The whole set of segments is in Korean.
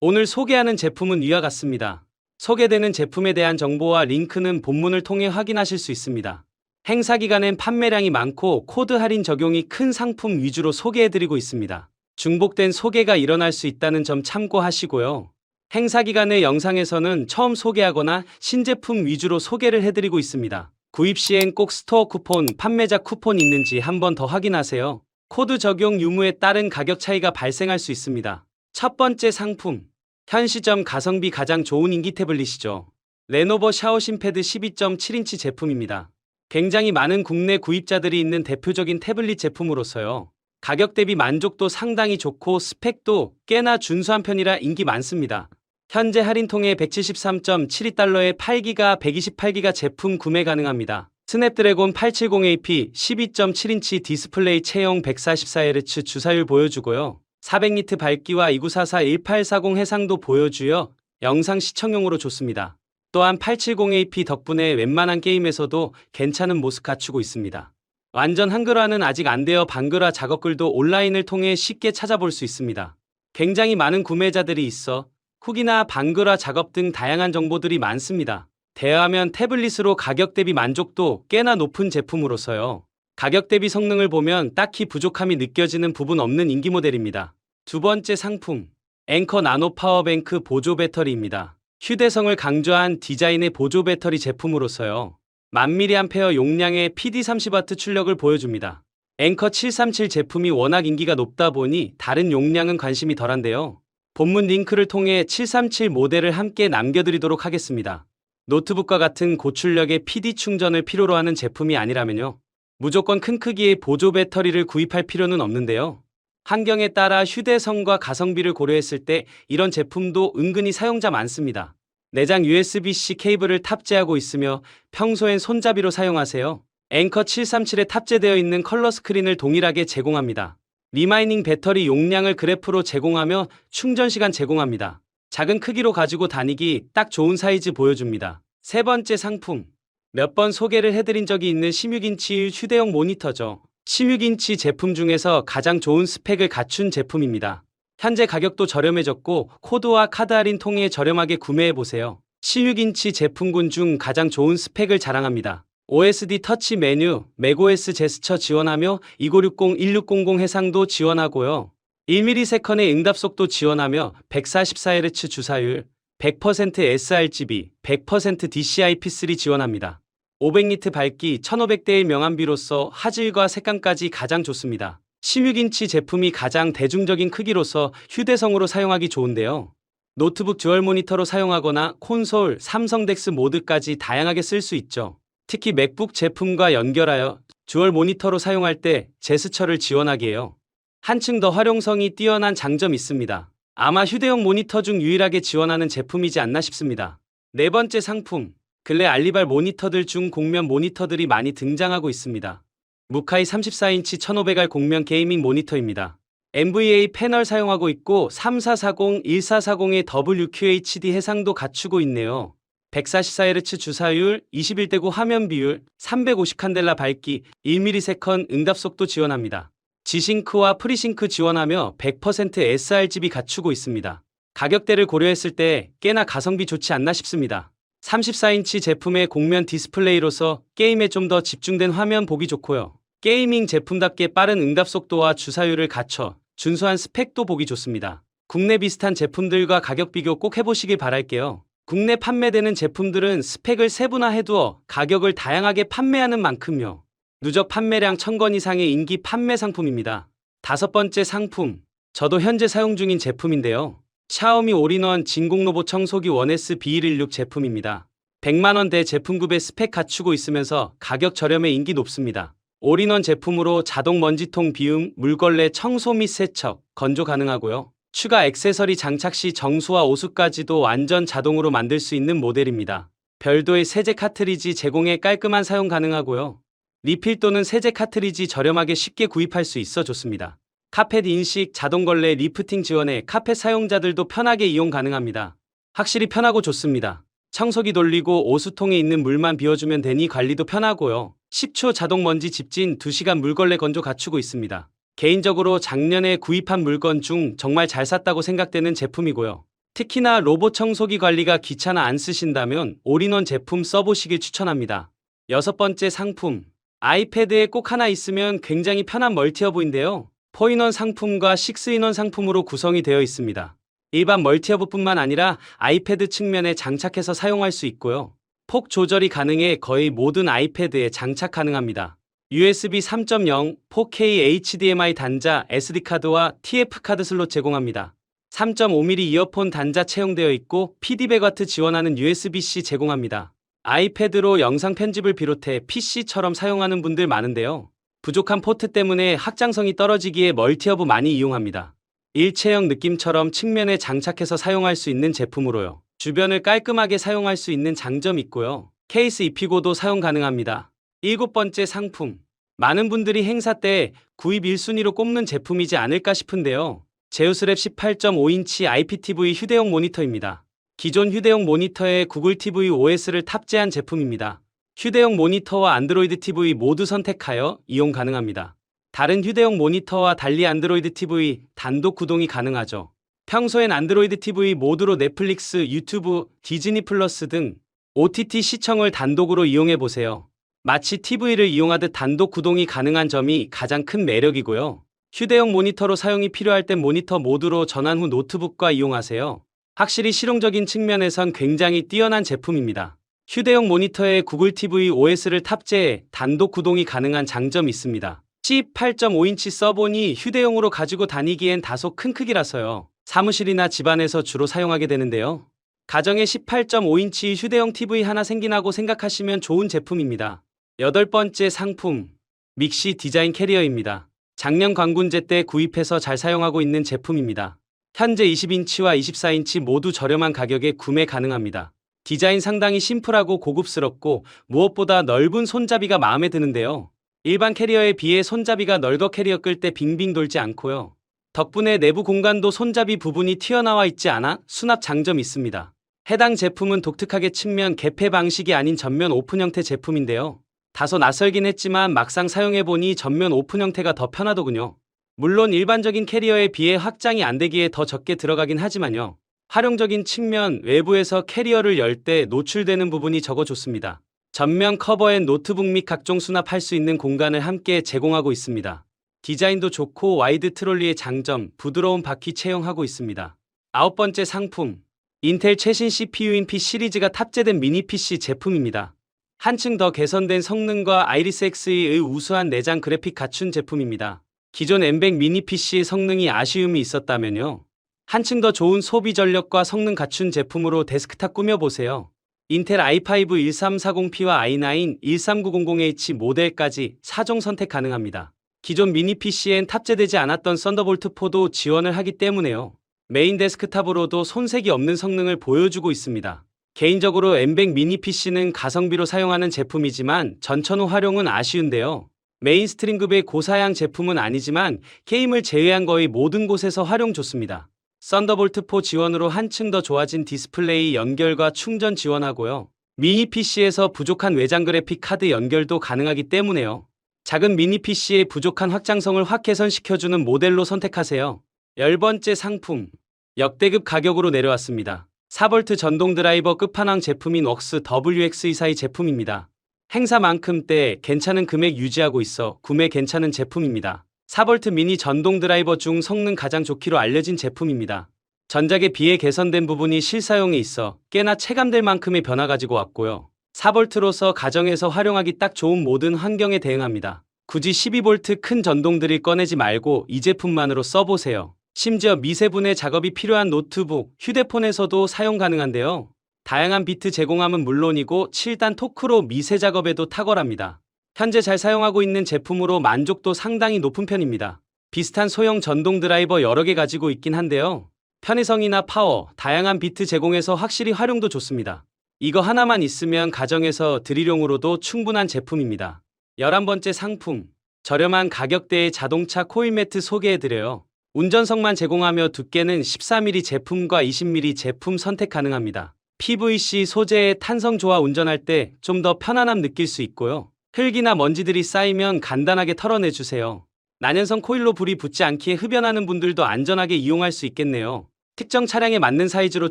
오늘 소개하는 제품은 위와 같습니다. 소개되는 제품에 대한 정보와 링크는 본문을 통해 확인하실 수 있습니다. 행사 기간엔 판매량이 많고 코드 할인 적용이 큰 상품 위주로 소개해드리고 있습니다. 중복된 소개가 일어날 수 있다는 점 참고하시고요. 행사 기간의 영상에서는 처음 소개하거나 신제품 위주로 소개를 해드리고 있습니다. 구입 시엔 꼭 스토어 쿠폰, 판매자 쿠폰 있는지 한번 더 확인하세요. 코드 적용 유무에 따른 가격 차이가 발생할 수 있습니다. 첫 번째 상품. 현 시점 가성비 가장 좋은 인기 태블릿이죠. 레노버 샤오신 패드 12.7인치 제품입니다. 굉장히 많은 국내 구입자들이 있는 대표적인 태블릿 제품으로서요. 가격 대비 만족도 상당히 좋고 스펙도 꽤나 준수한 편이라 인기 많습니다. 현재 할인 통해 173.72달러에 8기가 128기가 제품 구매 가능합니다. 스냅드래곤 870AP 12.7인치 디스플레이 체형 144Hz 주사율 보여주고요. 400니트 밝기와 2944 1840 해상도 보여주여 영상 시청용으로 좋습니다. 또한 870AP 덕분에 웬만한 게임에서도 괜찮은 모습 갖추고 있습니다. 완전 한글화는 아직 안 되어 반글화 작업글도 온라인을 통해 쉽게 찾아볼 수 있습니다. 굉장히 많은 구매자들이 있어 후기나 반글화 작업 등 다양한 정보들이 많습니다. 대여하면 태블릿으로 가격 대비 만족도 꽤나 높은 제품으로서요. 가격 대비 성능을 보면 딱히 부족함이 느껴지는 부분 없는 인기 모델입니다. 두 번째 상품. 앵커 나노 파워뱅크 보조 배터리입니다. 휴대성을 강조한 디자인의 보조 배터리 제품으로서요. 1000mAh 용량의 PD30W 출력을 보여줍니다. 앵커 737 제품이 워낙 인기가 높다 보니 다른 용량은 관심이 덜한데요. 본문 링크를 통해 737 모델을 함께 남겨드리도록 하겠습니다. 노트북과 같은 고출력의 PD 충전을 필요로 하는 제품이 아니라면요. 무조건 큰 크기의 보조 배터리를 구입할 필요는 없는데요. 환경에 따라 휴대성과 가성비를 고려했을 때 이런 제품도 은근히 사용자 많습니다. 내장 USB-C 케이블을 탑재하고 있으며 평소엔 손잡이로 사용하세요. 앵커 737에 탑재되어 있는 컬러 스크린을 동일하게 제공합니다. 리마이닝 배터리 용량을 그래프로 제공하며 충전 시간 제공합니다. 작은 크기로 가지고 다니기 딱 좋은 사이즈 보여줍니다. 세 번째 상품. 몇 번 소개를 해드린 적이 있는 16인치 휴대용 모니터죠. 16인치 제품 중에서 가장 좋은 스펙을 갖춘 제품입니다. 현재 가격도 저렴해졌고 코드와 카드 할인 통해 저렴하게 구매해보세요. 16인치 제품군 중 가장 좋은 스펙을 자랑합니다. OSD 터치 메뉴, 맥OS 제스처 지원하며 2960, 1600 해상도 지원하고요. 1ms 응답 속도 지원하며 144Hz 주사율, 100% sRGB, 100% DCI-P3 지원합니다. 500니트 밝기 1500대의 명암비로서 화질과 색감까지 가장 좋습니다. 16인치 제품이 가장 대중적인 크기로서 휴대성으로 사용하기 좋은데요. 노트북 듀얼 모니터로 사용하거나 콘솔, 삼성 덱스 모드까지 다양하게 쓸 수 있죠. 특히 맥북 제품과 연결하여 듀얼 모니터로 사용할 때 제스처를 지원하기에요. 한층 더 활용성이 뛰어난 장점이 있습니다. 아마 휴대용 모니터 중 유일하게 지원하는 제품이지 않나 싶습니다. 네 번째 상품. 근래 알리발 모니터들 중 공면 모니터들이 많이 등장하고 있습니다. 무카이 34인치 1500R 공면 게이밍 모니터입니다. NVA 패널 사용하고 있고 3440, 1440의 WQHD 해상도 갖추고 있네요. 144Hz 주사율, 21대9 화면 비율, 350칸델라 밝기, 1ms 응답 속도 지원합니다. 지싱크와 프리싱크 지원하며 100% sRGB 갖추고 있습니다. 가격대를 고려했을 때 꽤나 가성비 좋지 않나 싶습니다. 34인치 제품의 공면 디스플레이로서 게임에 좀 더 집중된 화면 보기 좋고요. 게이밍 제품답게 빠른 응답 속도와 주사율을 갖춰 준수한 스펙도 보기 좋습니다. 국내 비슷한 제품들과 가격 비교 꼭 해보시길 바랄게요. 국내 판매되는 제품들은 스펙을 세분화해두어 가격을 다양하게 판매하는 만큼요. 누적 판매량 1000건 이상의 인기 판매 상품입니다. 다섯 번째 상품. 저도 현재 사용 중인 제품인데요. 샤오미 올인원 진공 로봇 청소기 1S B116 제품입니다. 100만원대 제품급의 스펙 갖추고 있으면서 가격 저렴에 인기 높습니다. 올인원 제품으로 자동 먼지통 비움, 물걸레 청소 및 세척, 건조 가능하고요. 추가 액세서리 장착 시 정수와 오수까지도 완전 자동으로 만들 수 있는 모델입니다. 별도의 세제 카트리지 제공에 깔끔한 사용 가능하고요. 리필 또는 세제 카트리지 저렴하게 쉽게 구입할 수 있어 좋습니다. 카펫 인식, 자동걸레, 리프팅 지원에 카펫 사용자들도 편하게 이용 가능합니다. 확실히 편하고 좋습니다. 청소기 돌리고 오수통에 있는 물만 비워주면 되니 관리도 편하고요. 10초 자동 먼지 집진 2시간 물걸레 건조 갖추고 있습니다. 개인적으로 작년에 구입한 물건 중 정말 잘 샀다고 생각되는 제품이고요. 특히나 로봇 청소기 관리가 귀찮아 안 쓰신다면 올인원 제품 써보시길 추천합니다. 여섯 번째 상품. 아이패드에 꼭 하나 있으면 굉장히 편한 멀티허브인데요. 4인원 상품과 6인원 상품으로 구성이 되어 있습니다. 일반 멀티허브뿐만 아니라 아이패드 측면에 장착해서 사용할 수 있고요. 폭 조절이 가능해 거의 모든 아이패드에 장착 가능합니다. USB 3.0, 4K HDMI 단자, SD카드와 TF카드 슬롯 제공합니다. 3.5mm 이어폰 단자 채용되어 있고 PD백와트 지원하는 USB-C 제공합니다. 아이패드로 영상 편집을 비롯해 PC처럼 사용하는 분들 많은데요. 부족한 포트 때문에 확장성이 떨어지기에 멀티허브 많이 이용합니다. 일체형 느낌처럼 측면에 장착해서 사용할 수 있는 제품으로요. 주변을 깔끔하게 사용할 수 있는 장점이 있고요. 케이스 입히고도 사용 가능합니다. 일곱 번째 상품. 많은 분들이 행사 때 구입 1순위로 꼽는 제품이지 않을까 싶은데요. 제우스랩 18.5인치 IPTV 휴대용 모니터입니다. 기존 휴대용 모니터에 구글 TV OS를 탑재한 제품입니다. 휴대용 모니터와 안드로이드 TV 모두 선택하여 이용 가능합니다. 다른 휴대용 모니터와 달리 안드로이드 TV 단독 구동이 가능하죠. 평소엔 안드로이드 TV 모두로 넷플릭스, 유튜브, 디즈니 플러스 등 OTT 시청을 단독으로 이용해 보세요. 마치 TV를 이용하듯 단독 구동이 가능한 점이 가장 큰 매력이고요. 휴대용 모니터로 사용이 필요할 땐 모니터 모드로 전환 후 노트북과 이용하세요. 확실히 실용적인 측면에선 굉장히 뛰어난 제품입니다. 휴대용 모니터에 구글 TV OS를 탑재해 단독 구동이 가능한 장점이 있습니다. 18.5인치 서본이 휴대용으로 가지고 다니기엔 다소 큰 크기라서요. 사무실이나 집안에서 주로 사용하게 되는데요. 가정에 18.5인치 휴대용 TV 하나 생기나고 생각하시면 좋은 제품입니다. 여덟 번째 상품. 믹시 디자인 캐리어입니다. 작년 광군제 때 구입해서 잘 사용하고 있는 제품입니다. 현재 20인치와 24인치 모두 저렴한 가격에 구매 가능합니다. 디자인 상당히 심플하고 고급스럽고 무엇보다 넓은 손잡이가 마음에 드는데요. 일반 캐리어에 비해 손잡이가 널거 캐리어 끌 때 빙빙 돌지 않고요. 덕분에 내부 공간도 손잡이 부분이 튀어나와 있지 않아 수납 장점이 있습니다. 해당 제품은 독특하게 측면 개폐 방식이 아닌 전면 오픈 형태 제품인데요. 다소 낯설긴 했지만 막상 사용해보니 전면 오픈 형태가 더 편하더군요. 물론 일반적인 캐리어에 비해 확장이 안 되기에 더 적게 들어가긴 하지만요. 활용적인 측면 외부에서 캐리어를 열 때 노출되는 부분이 적어 좋습니다. 전면 커버엔 노트북 및 각종 수납할 수 있는 공간을 함께 제공하고 있습니다. 디자인도 좋고 와이드 트롤리의 장점, 부드러운 바퀴 채용하고 있습니다. 아홉 번째 상품. 인텔 최신 CPU인 P 시리즈가 탑재된 미니 PC 제품입니다. 한층 더 개선된 성능과 아이리스 X의 우수한 내장 그래픽 갖춘 제품입니다. 기존 M100 미니 PC의 성능이 아쉬움이 있었다면요. 한층 더 좋은 소비 전력과 성능 갖춘 제품으로 데스크탑 꾸며보세요. 인텔 i5 1340P와 i9 13900H 모델까지 4종 선택 가능합니다. 기존 미니 PC엔 탑재되지 않았던 썬더볼트 4도 지원을 하기 때문에요. 메인 데스크탑으로도 손색이 없는 성능을 보여주고 있습니다. 개인적으로 M100 미니 PC는 가성비로 사용하는 제품이지만 전천후 활용은 아쉬운데요. 메인스트림급의 고사양 제품은 아니지만 게임을 제외한 거의 모든 곳에서 활용 좋습니다. 썬더볼트 4 지원으로 한층 더 좋아진 디스플레이 연결과 충전 지원하고요. 미니 PC에서 부족한 외장 그래픽 카드 연결도 가능하기 때문에요. 작은 미니 PC의 부족한 확장성을 확 개선시켜주는 모델로 선택하세요. 열 번째 상품. 역대급 가격으로 내려왔습니다. 4V 전동 드라이버 끝판왕 제품인 웍스 WX24의 제품입니다. 행사만큼 때 괜찮은 금액 유지하고 있어 구매 괜찮은 제품입니다. 4V 미니 전동 드라이버 중 성능 가장 좋기로 알려진 제품입니다. 전작에 비해 개선된 부분이 실사용에 있어 꽤나 체감될 만큼의 변화 가지고 왔고요. 4V로서 가정에서 활용하기 딱 좋은 모든 환경에 대응합니다. 굳이 12V 큰 전동들을 꺼내지 말고 이 제품만으로 써보세요. 심지어 미세분해 작업이 필요한 노트북, 휴대폰에서도 사용 가능한데요. 다양한 비트 제공함은 물론이고 7단 토크로 미세 작업에도 탁월합니다. 현재 잘 사용하고 있는 제품으로 만족도 상당히 높은 편입니다. 비슷한 소형 전동 드라이버 여러 개 가지고 있긴 한데요. 편의성이나 파워, 다양한 비트 제공에서 확실히 활용도 좋습니다. 이거 하나만 있으면 가정에서 드릴용으로도 충분한 제품입니다. 11번째 상품. 저렴한 가격대의 자동차 코일 매트 소개해드려요. 운전석만 제공하며 두께는 14mm 제품과 20mm 제품 선택 가능합니다. PVC 소재의 탄성 좋아 운전할 때 좀 더 편안함 느낄 수 있고요. 흙이나 먼지들이 쌓이면 간단하게 털어내 주세요. 난연성 코일로 불이 붙지 않기에 흡연하는 분들도 안전하게 이용할 수 있겠네요. 특정 차량에 맞는 사이즈로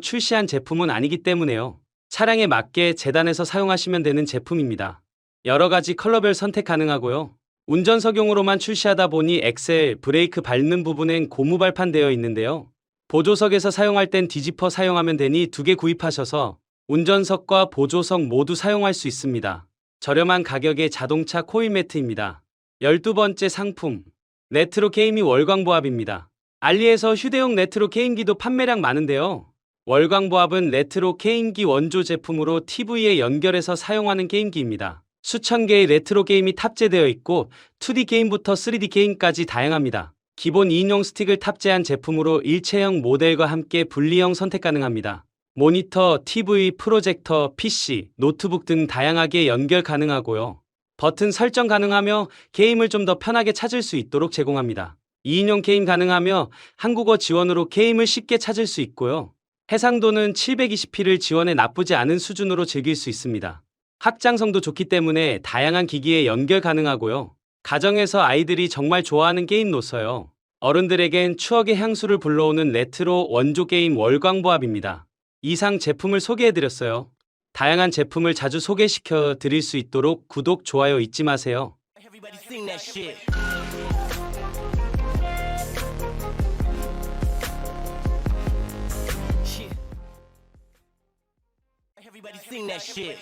출시한 제품은 아니기 때문에요. 차량에 맞게 재단해서 사용하시면 되는 제품입니다. 여러 가지 컬러별 선택 가능하고요. 운전 석용으로만 출시하다 보니 엑셀, 브레이크 밟는 부분엔 고무 발판 되어 있는데요. 보조석에서 사용할 땐 뒤집어 사용하면 되니 두 개 구입하셔서 운전석과 보조석 모두 사용할 수 있습니다. 저렴한 가격의 자동차 코일 매트입니다. 12번째 상품. 네트로 게임이 월광보합입니다. 알리에서 휴대용 네트로 게임기도 판매량 많은데요. 월광보합은 레트로 게임기 원조 제품으로 TV에 연결해서 사용하는 게임기입니다. 수천 개의 레트로 게임이 탑재되어 있고 2D 게임부터 3D 게임까지 다양합니다. 기본 2인용 스틱을 탑재한 제품으로 일체형 모델과 함께 분리형 선택 가능합니다. 모니터, TV, 프로젝터, PC, 노트북 등 다양하게 연결 가능하고요. 버튼 설정 가능하며 게임을 좀 더 편하게 찾을 수 있도록 제공합니다. 2인용 게임 가능하며 한국어 지원으로 게임을 쉽게 찾을 수 있고요. 해상도는 720p를 지원해 나쁘지 않은 수준으로 즐길 수 있습니다. 확장성도 좋기 때문에 다양한 기기에 연결 가능하고요. 가정에서 아이들이 정말 좋아하는 게임로서요. 어른들에겐 추억의 향수를 불러오는 레트로 원조 게임 월광보합입니다. 이상 제품을 소개해드렸어요. 다양한 제품을 자주 소개시켜 드릴 수 있도록 구독, 좋아요 잊지 마세요. Everybody sing that shit.